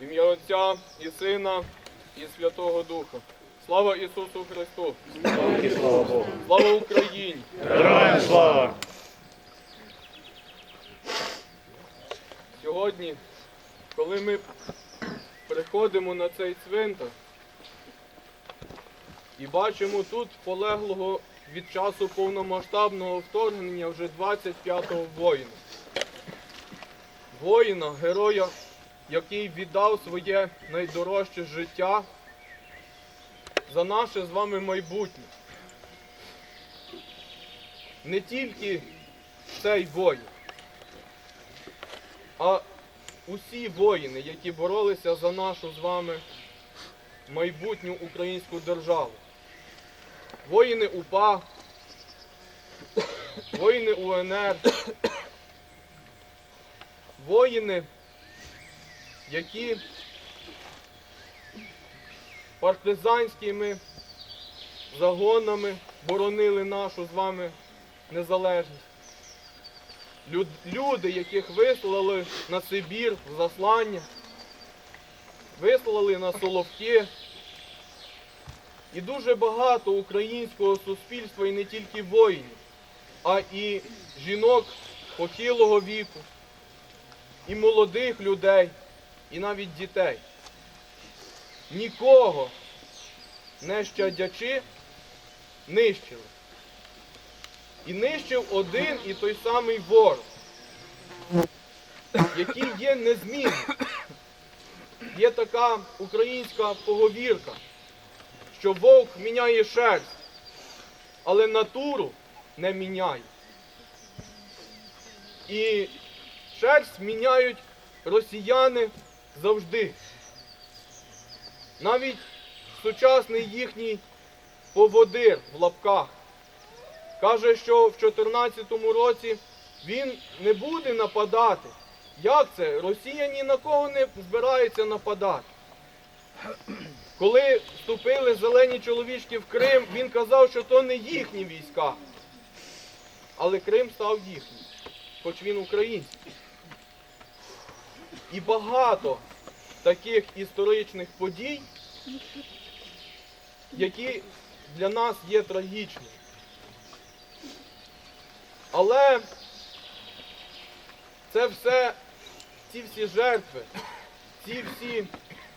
В ім'я Отця і Сина, і Святого Духа. Слава Ісусу Христу! Слава Богу. Слава Україні! Героям слава! Сьогодні, коли ми приходимо на цей цвинтар і бачимо тут полеглого від часу повномасштабного вторгнення вже 25-го воїна. Воїна, героя, який віддав своє найдорожче життя за наше з вами майбутнє. Не тільки цей воїн, а усі воїни, які боролися за нашу з вами майбутню українську державу. Воїни УПА, воїни УНР, воїни, які партизанськими загонами боронили нашу з вами незалежність. Люди, яких вислали на Сибір в заслання, вислали на Соловки. І дуже багато українського суспільства, і не тільки воїнів, а і жінок похилого віку, і молодих людей, і навіть дітей. Нікого не щадячи нищили. І нищив один і той самий ворог, який є незмінним. Є така українська поговірка, що вовк міняє шерсть, але натуру не міняє. І шерсть міняють росіяни завжди. Навіть сучасний їхній поводир в лапках Каже, що в 2014 році він не буде нападати. Як це? Росія ні на кого не збирається нападати. Коли вступили зелені чоловічки в Крим, він казав, що то не їхні війська. Але Крим став їхнім, хоч він український. І багато таких історичних подій, які для нас є трагічними. Але це все, ці всі жертви, ці всі,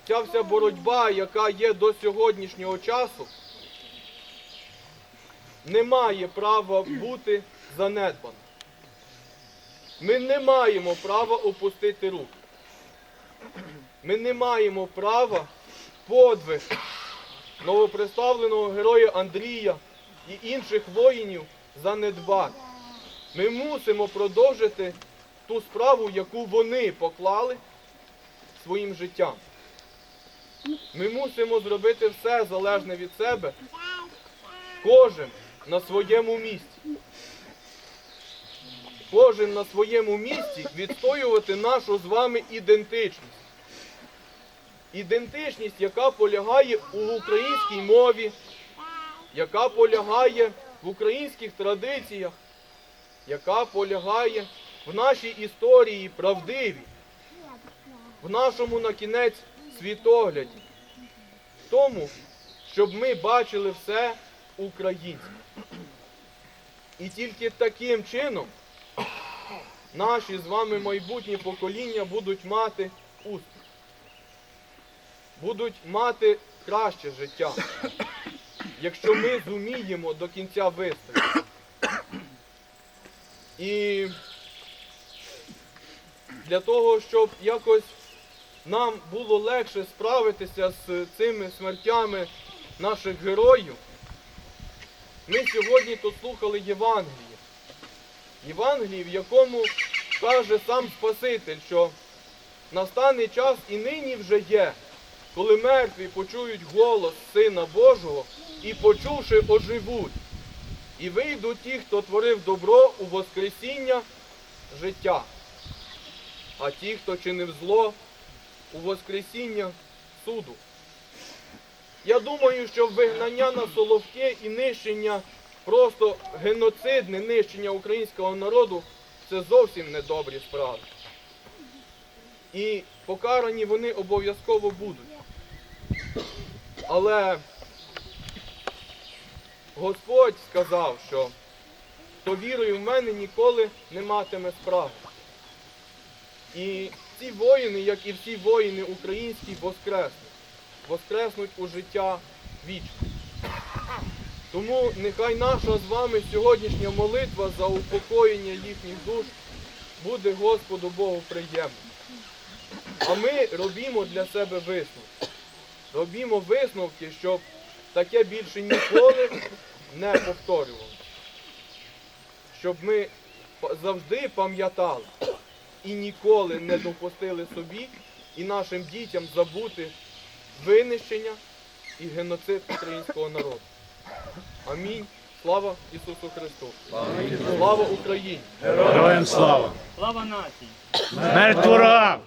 ця вся боротьба, яка є до сьогоднішнього часу, не має права бути занедбана. Ми не маємо права опустити руки. Ми не маємо права подвиг новоприставленого героя Андрія і інших воїнів занедбати. Ми мусимо продовжити ту справу, яку вони поклали своїм життям. Ми мусимо зробити все залежне від себе, кожен на своєму місці. Кожен на своєму місці відстоювати нашу з вами ідентичність. Ідентичність, яка полягає у українській мові, яка полягає в українських традиціях, яка полягає в нашій історії правдивій, в нашому на кінець світогляді, тому, щоб ми бачили все українське. І тільки таким чином наші з вами майбутні покоління будуть мати успіх, будуть мати краще життя, якщо ми зуміємо до кінця вистояти. І для того, щоб якось нам було легше справитися з цими смертями наших героїв, ми сьогодні тут слухали Євангеліє. Євангеліє, в якому каже сам Спаситель, що настане час і нині вже є, коли мертві почують голос Сина Божого і, почувши, оживуть. І вийдуть ті, хто творив добро у Воскресіння життя, а ті, хто чинив зло у Воскресіння суду. Я думаю, що вигнання на Соловки і нищення, просто геноцидне нищення українського народу це зовсім не добрі справи. І покарані вони обов'язково будуть. Але Господь сказав, що хто вірою в мене ніколи не матиме справи. І ці воїни, як і всі воїни українські, воскреснуть. Воскреснуть у життя вічне. Тому нехай наша з вами сьогоднішня молитва за упокоєння їхніх душ буде Господу Богу приємна. А ми робімо для себе висновки. Робімо висновки, щоб таке більше ніколи не повторювалося. Щоб ми завжди пам'ятали і ніколи не допустили собі і нашим дітям забути винищення і геноцид українського народу. Амінь. Слава Ісусу Христу! Слава Україні! Героям слава! Слава нації! Смерть ворогам!